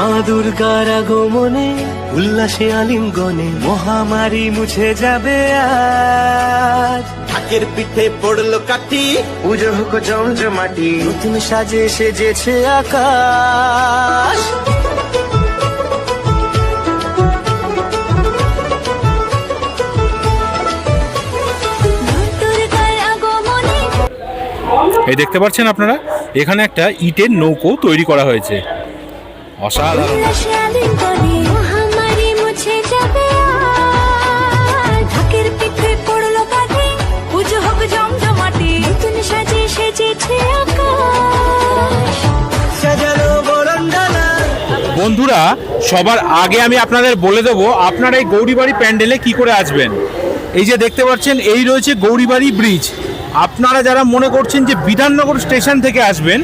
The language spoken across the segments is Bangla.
মা দুর্গার আগমনে উল্লাসে আলিঙ্গনে মহামারী মুছে যাবে আজ। ঢাকের পিঠে পড়ল কাঠি। পুজো হোক জমজমাটি নতুন সাজে সেজেছে আকাশ। এই দেখতে পাচ্ছেন আপনারা? এখানে একটা ইটের নৌকো তৈরি করা হয়েছে। অসাধারণ। বন্ধুরা সবার আগে আমি আপনাদের বলে দেবো আপনারা এই গৌরীবাড়ি প্যান্ডেলে কি করে আসবেন? এই যে দেখতে পাচ্ছেন এই রয়েছে গৌরীবাড়ি ব্রিজ। আপনারা যারা মনে করছেন যে বিধাননগর স্টেশন থেকে আসবেন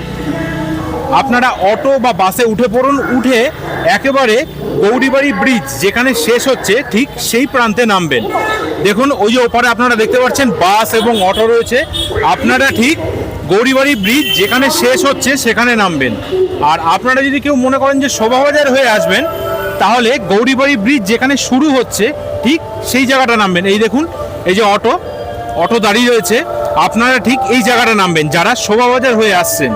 আপনারা অটো বা বাসে উঠে পড়ুন, উঠে একেবারে গৌরীবাড়ি ব্রিজ, যেখানে শেষ হচ্ছে, ঠিক সেই প্রান্তে নামবেন। দেখুন, ওই যে ওপারে আপনারা দেখতে পাচ্ছেন, বাস এবং অটো রয়েছে। আপনারা ঠিক গৌরীবাড়ি ব্রিজ, যেখানে শেষ হচ্ছে, সেখানে নামবেন। আর আপনারা যদি কেউ মনে করেন যে শোভাবাজার হয়ে আসবেন, তাহলে গৌরীবাড়ি ব্রিজ, যেখানে শুরু হচ্ছে, ঠিক সেই জায়গাটা নামবেন। এই দেখুন, এই যে অটো অটো দাঁড়িয়ে রয়েছে। আপনারা ঠিক এই জায়গাটা নামবেন, যারা শোভাবাজার হয়ে আসছেন।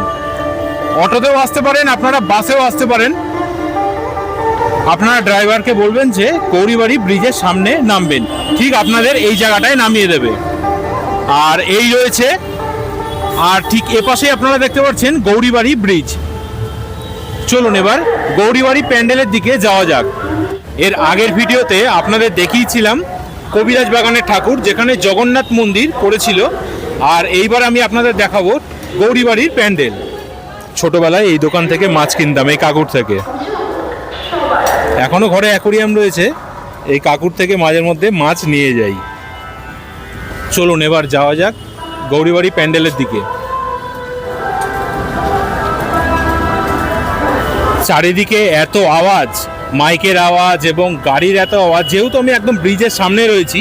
অটোতেও আসতে পারেন, আপনারা বাসেও আসতে পারেন। আপনারা ড্রাইভারকে বলবেন যে গৌরীবাড়ি ব্রিজের সামনে নামবেন। ঠিক আপনাদের এই জায়গাটায় নামিয়ে দেবে। আর এই রয়েছে, আর ঠিক এপাশে আপনারা দেখতে পাচ্ছেন গৌরীবাড়ি ব্রিজ। চলুন এবার গৌরীবাড়ি প্যান্ডেলের দিকে যাওয়া যাক। এর আগের ভিডিওতে আপনাদের দেখিয়েছিলাম কবিরাজ বাগানের ঠাকুর, যেখানে জগন্নাথ মন্দির করেছিল আর এইবার আমি আপনাদের দেখাবো গৌরীবাড়ির প্যান্ডেল। ছোটবেলায় এই দোকান থেকে মাছ কিনতাম, এই কাকুর থেকে। এখনও ঘরে অ্যাকোরিয়াম রয়েছে, এই কাকুর থেকে মাঝের মধ্যে মাছ নিয়ে যাই। চলুন, এবার যাওয়া যাক গৌরীবাড়ি প্যান্ডেলের দিকে। চারিদিকে এত আওয়াজ, মাইকের আওয়াজ এবং গাড়ির এত আওয়াজ, যেহেতু আমি একদম ব্রিজের সামনে রয়েছি,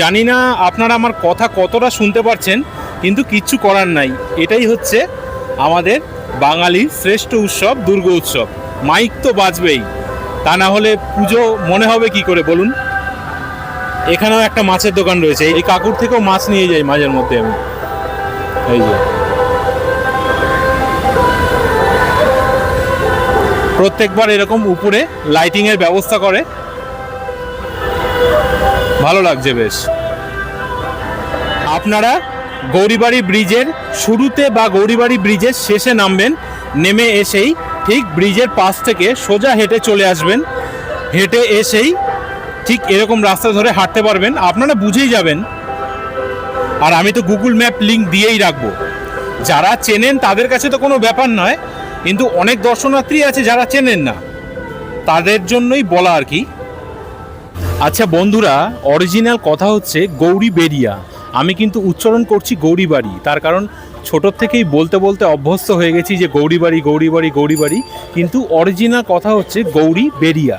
জানি না আপনারা আমার কথা কতটা শুনতে পারছেন, কিন্তু কিচ্ছু করার নাই। এটাই হচ্ছে আমাদের বাঙালির শ্রেষ্ঠ উৎসব, দুর্গা উৎসব। মাইক তো বাজবেই। তা না হলে পুজো মনে হবে কি করে, বলুন? এখানেও একটা মাছের দোকান রয়েছে। এই কাকুর থেকেও মাছ নিয়ে যাই মাঝের মধ্যে আমি। এই যে। প্রত্যেকবার এরকম উপরে লাইটিং এর ব্যবস্থা করে। ভালো লাগছে বেশ। আপনারা গৌরীবাড়ি ব্রিজের শুরুতে বা গৌরীবাড়ি ব্রিজের শেষে নামবেন, নেমে এসেই ঠিক ব্রিজের পাশ থেকে সোজা হেঁটে চলে আসবেন। হেঁটে এসেই ঠিক এরকম রাস্তা ধরে হাঁটতে পারবেন, আপনারা বুঝেই যাবেন। আর আমি তো গুগল ম্যাপ লিঙ্ক দিয়েই রাখব। যারা চেনেন তাদের কাছে তো কোনো ব্যাপার নয়, কিন্তু অনেক দর্শনার্থী আছে যারা চেনেন না, তাদের জন্যই বলা আর কি। আচ্ছা বন্ধুরা, অরিজিনাল কথা হচ্ছে গৌরী বেরিয়া আমি কিন্তু উচ্চারণ করছি গৌরীবাড়ি। তার কারণ ছোটোর থেকেই বলতে বলতে অভ্যস্ত হয়ে গেছি যে গৌরীবাড়ি গৌরীবাড়ি গৌরীবাড়ি। কিন্তু অরিজিনাল কথা হচ্ছে গৌরী বেরিয়া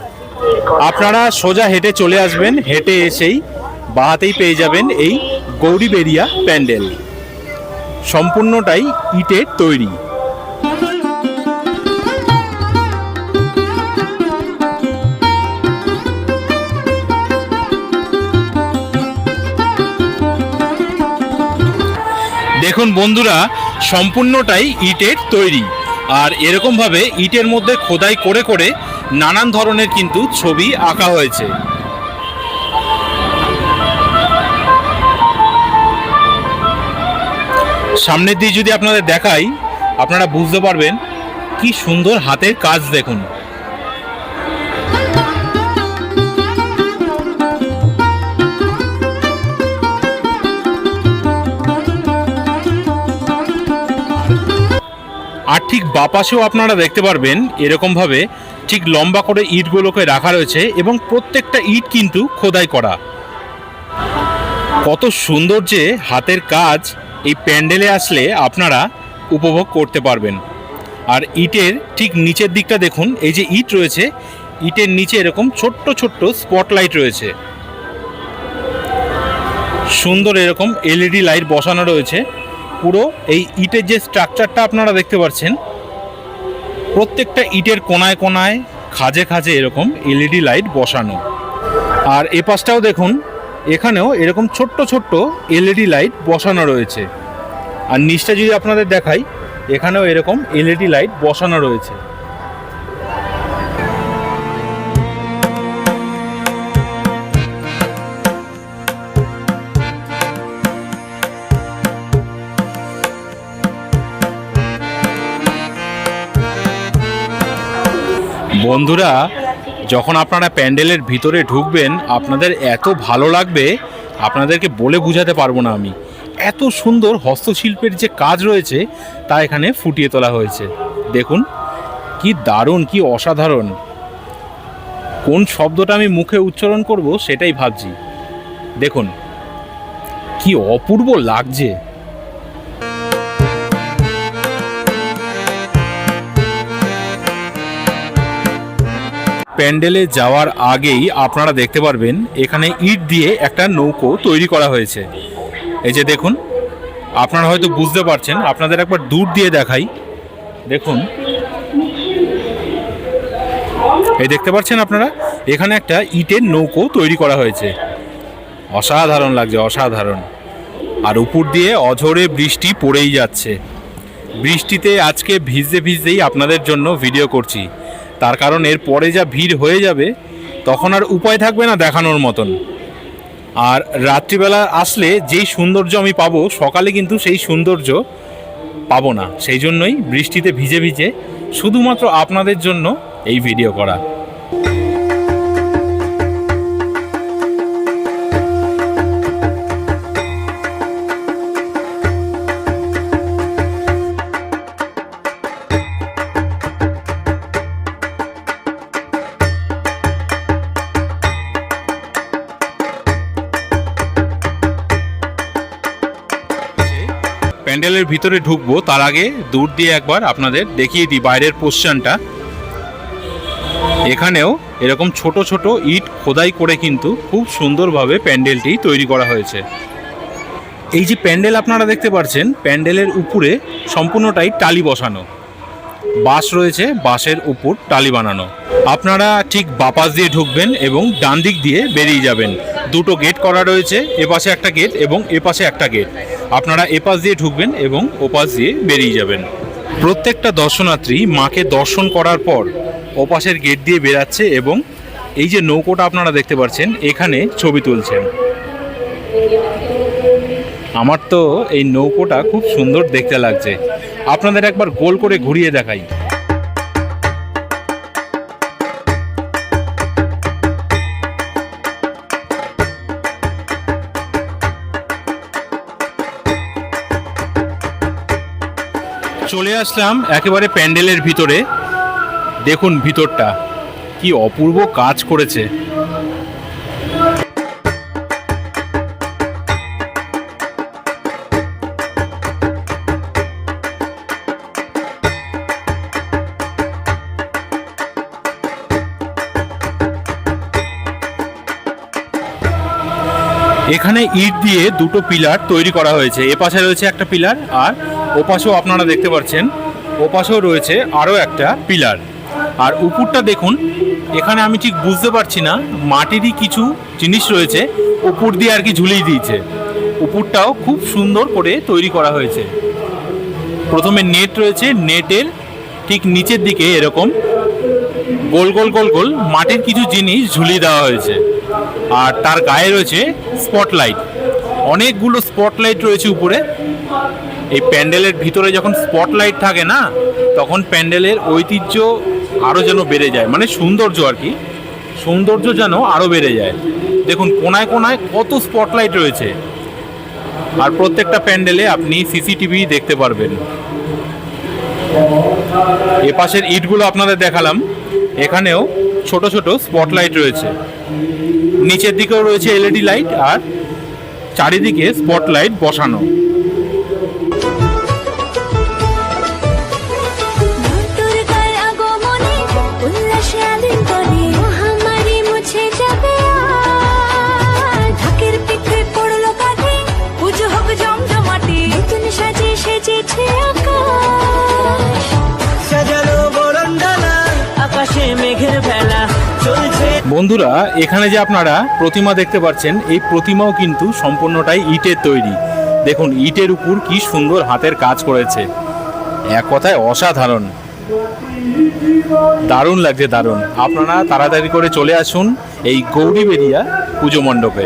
আপনারা সোজা হেঁটে চলে আসবেন, হেঁটে এসেই বাহাতেই পেয়ে যাবেন এই গৌরী বেরিয়া প্যান্ডেল। সম্পূর্ণটাই ইটের তৈরি। দেখুন বন্ধুরা, সম্পূর্ণটাই ইটের তৈরি। আর এরকমভাবে ইটের মধ্যে খোদাই করে করে নানান ধরনের কিন্তু ছবি আঁকা হয়েছে। সামনের দিয়ে যদি আপনাদের দেখাই, আপনারা বুঝতে পারবেন কি সুন্দর হাতের কাজ দেখুন। আর ঠিক বাপাশেও আপনারা দেখতে পারবেন এরকমভাবে ঠিক লম্বা করে ইটগুলোকে রাখা রয়েছে এবং প্রত্যেকটা ইট কিন্তু খোদাই করা। কত সুন্দর যে হাতের কাজ এই প্যান্ডেলে আসলে আপনারা উপভোগ করতে পারবেন। আর ইটের ঠিক নিচের দিকটা দেখুন, এই যে ইট রয়েছে, ইটের নিচে এরকম ছোট্ট ছোট্ট স্পটলাইট রয়েছে। সুন্দর এরকম এলইডি লাইট বসানো রয়েছে। পুরো এই ইটের যে স্ট্রাকচারটা আপনারা দেখতে পাচ্ছেন প্রত্যেকটা ইটের কোনায় কোনায়, খাজে খাজে এরকম এলইডি লাইট বসানো। আর এ পাশটাও দেখুন, এখানেও এরকম ছোট্ট ছোট্ট এলইডি লাইট বসানো রয়েছে। আর নিচটা যদি আপনাদের দেখাই, এখানেও এরকম এলইডি লাইট বসানো রয়েছে। বন্ধুরা, যখন আপনারা প্যান্ডেলের ভিতরে ঢুকবেন, আপনাদের এত ভালো লাগবে, আপনাদেরকে বলে বোঝাতে পারব না আমি। এত সুন্দর হস্তশিল্পের যে কাজ রয়েছে, তা এখানে ফুটিয়ে তোলা হয়েছে। দেখুন, কি দারুণ, কি অসাধারণ। কোন শব্দটা আমি মুখে উচ্চারণ করব, সেটাই ভাবছি। দেখুন, কি অপূর্ব লাগছে। প্যান্ডেলে যাওয়ার আগেই আপনারা দেখতে পারবেন, এখানে ইট দিয়ে একটা নৌকো তৈরি করা হয়েছে। এই যে দেখুন, আপনারা হয়তো বুঝতে পারছেন, আপনাদের একবার দূর দিয়ে দেখাই। দেখুন। এই দেখতে পাচ্ছেন আপনারা? এখানে একটা ইটের নৌকো তৈরি করা হয়েছে। অসাধারণ লাগছে, অসাধারণ। আর উপর দিয়ে অঝরে বৃষ্টি পড়েই যাচ্ছে। বৃষ্টিতে আজকে ভিজতে ভিজতেই আপনাদের জন্য ভিডিও করছি। তার কারণ এর পরে যা ভিড় হয়ে যাবে, তখন আর উপায় থাকবে না দেখানোর মতন। আর রাত্রিবেলা আসলে যেই সৌন্দর্য আমি পাবো, সকালে কিন্তু সেই সৌন্দর্য পাবো না। সেই জন্যই বৃষ্টিতে ভিজে ভিজে শুধুমাত্র আপনাদের জন্য এই ভিডিও করা। প্যান্ডেলের ভিতরে ঢুকবো, তার আগে দূর দিয়ে একবার আপনাদের দেখিয়ে দিই বাইরের পোস্টানটা এখানেও এরকম ছোট ছোট ইট খোদাই করে কিন্তু খুব সুন্দরভাবে প্যান্ডেলটি তৈরি করা হয়েছে। এই যে প্যান্ডেল আপনারা দেখতে পাচ্ছেন, প্যান্ডেলের উপরে সম্পূর্ণটাই টালি বসানো। বাঁশ রয়েছে, বাঁশের উপর টালি বানানো। আপনারা ঠিক বাপাস দিয়ে ঢুকবেন এবং ডান দিক দিয়ে বেরিয়ে যাবেন। দুটো গেট করা রয়েছে, এপাশে একটা গেট এবং এপাশে একটা গেট। আপনারা এপাশ দিয়ে ঢুকবেন এবং ওপাশ দিয়ে বেরিয়ে যাবেন। প্রত্যেকটা দর্শনার্থী মাকে দর্শন করার পর ওপাশের গেট দিয়ে বেরাচ্ছে এবং এই যে নৌকোটা আপনারা দেখতে পাচ্ছেন, এখানে ছবি তুলছেন। আমার তো এই নৌকোটা খুব সুন্দর দেখতে লাগছে। আপনাদের একবার গোল করে ঘুরিয়ে দেখাই। চলে আসলাম একেবারে প্যান্ডেলের ভিতরে। দেখুন ভিতরটা, কি অপূর্ব কাজ করেছে। এখানে ইট দিয়ে দুটো পিলার তৈরি করা হয়েছে। এ পাশে রয়েছে একটা পিলার আর ওপাশেও আপনারা দেখতে পাচ্ছেন, ওপাশেও রয়েছে আরও একটা পিলার। আর উপরটা দেখুন, এখানে আমি ঠিক বুঝতে পারছি না, মাটিরই কিছু জিনিস রয়েছে, উপর দিয়ে আর কি ঝুলিয়ে দিয়েছে। উপরটাও খুব সুন্দর করে তৈরি করা হয়েছে। প্রথমে নেট রয়েছে, নেটের ঠিক নিচের দিকে এরকম গোল গোল গোল গোল মাটির কিছু জিনিস ঝুলিয়ে দেওয়া হয়েছে। আর তার গায়ে রয়েছে স্পটলাইট অনেকগুলো স্পটলাইট রয়েছে উপরে। এই প্যান্ডেলের ভিতরে যখন স্পটলাইট থাকে না, তখন প্যান্ডেলের ঐতিহ্য আরও যেন বেড়ে যায়। মানে সৌন্দর্য আর কি। সৌন্দর্য যেন আরও বেড়ে যায়। দেখুন, কোনায় কোনায় কত স্পটলাইট রয়েছে। আর প্রত্যেকটা প্যান্ডেলে আপনি সিসিটিভি দেখতে পারবেন। এ পাশের ইটগুলো আপনাদের দেখালাম। এখানেও ছোট ছোট স্পটলাইট রয়েছে। নিচের দিকেও রয়েছে এলইডি লাইট আর চারিদিকে স্পটলাইট বসানো। বন্ধুরা, এখানে যে আপনারা প্রতিমা দেখতে পাচ্ছেন, এই প্রতিমাও কিন্তু সম্পূর্ণটাই ইটের তৈরি। দেখুন, ইটের উপর কি সুন্দর হাতের কাজ করেছে। এক কথায় অসাধারণ। দারুণ লাগছে, দারুণ। আপনারা তাড়াতাড়ি করে চলে আসুন এই গৌরীবেরিয়া পুজো মণ্ডপে।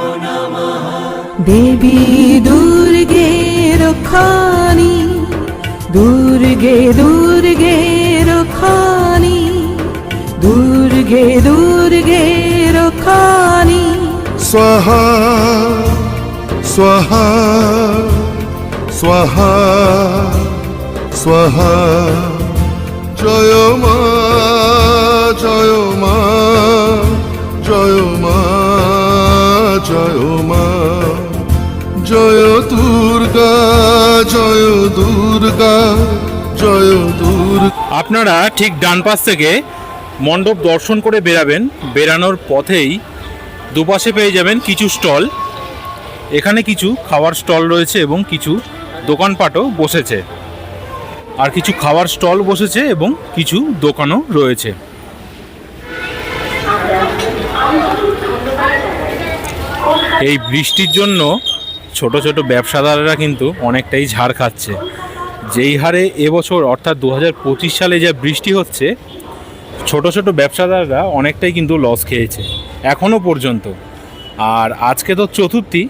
দেবী দুর্গে রক্ষানি দুর্গে দুর্গে রক্ষানি দুর্গে দুর্গে রক্ষানি স্বাহা স্বাহা স্বাহা স্বাহা। জয় মা জয় মা। দুর্গা, জয় দুর্গা। আপনারা ঠিক ডান পাশ থেকে মণ্ডপ দর্শন করে বেরাবেন। বেরানোর পথেই দুপাশে পেয়ে যাবেন কিছু স্টল। এখানে কিছু খাওয়ার স্টল রয়েছে এবং কিছু দোকানপাটও বসেছে। আর কিছু খাওয়ার স্টল বসেছে এবং কিছু দোকানও রয়েছে। এই বৃষ্টির জন্য ছোট ছোট ব্যবসাদাররা কিন্তু অনেকটাই ঝাড় খাচ্ছে। যেই হারে এবছর অর্থাৎ দু হাজার পঁচিশ সালে যা বৃষ্টি হচ্ছে, ছোট ছোট ব্যবসাদাররা অনেকটাই কিন্তু লস খেয়েছে এখনও পর্যন্ত। আর আজকে তো চতুর্থী।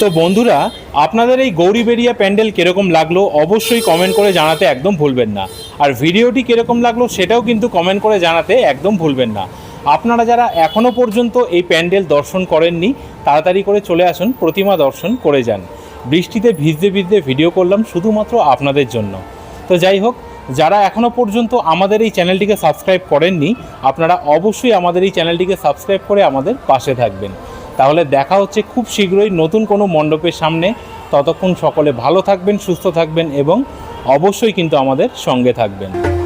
তো বন্ধুরা, আপনাদের এই গৌরীবেরিয়া প্যান্ডেল কীরকম লাগল অবশ্যই কমেন্ট করে জানাতে একদম ভুলবেন না। আর ভিডিওটি কীরকম লাগল সেটাও কিন্তু কমেন্ট করে জানাতে একদম ভুলবেন না। আপনারা যারা এখনও পর্যন্ত এই প্যান্ডেল দর্শন করেননি, তাড়াতাড়ি করে চলে আসুন, প্রতিমা দর্শন করে যান। বৃষ্টিতে ভিজতে ভিজতে ভিডিও করলাম শুধুমাত্র আপনাদের জন্য। তো যাই হোক, যারা এখনও পর্যন্ত আমাদের এই চ্যানেলটিকে সাবস্ক্রাইব করেননি, আপনারা অবশ্যই আমাদের এই চ্যানেলটিকে সাবস্ক্রাইব করে আমাদের পাশে থাকবেন। তাহলে দেখা হচ্ছে খুব শীঘ্রই নতুন কোনো মণ্ডপের সামনে। ততক্ষণ সকলে ভালো থাকবেন, সুস্থ থাকবেন এবং অবশ্যই কিন্তু আমাদের সঙ্গে থাকবেন।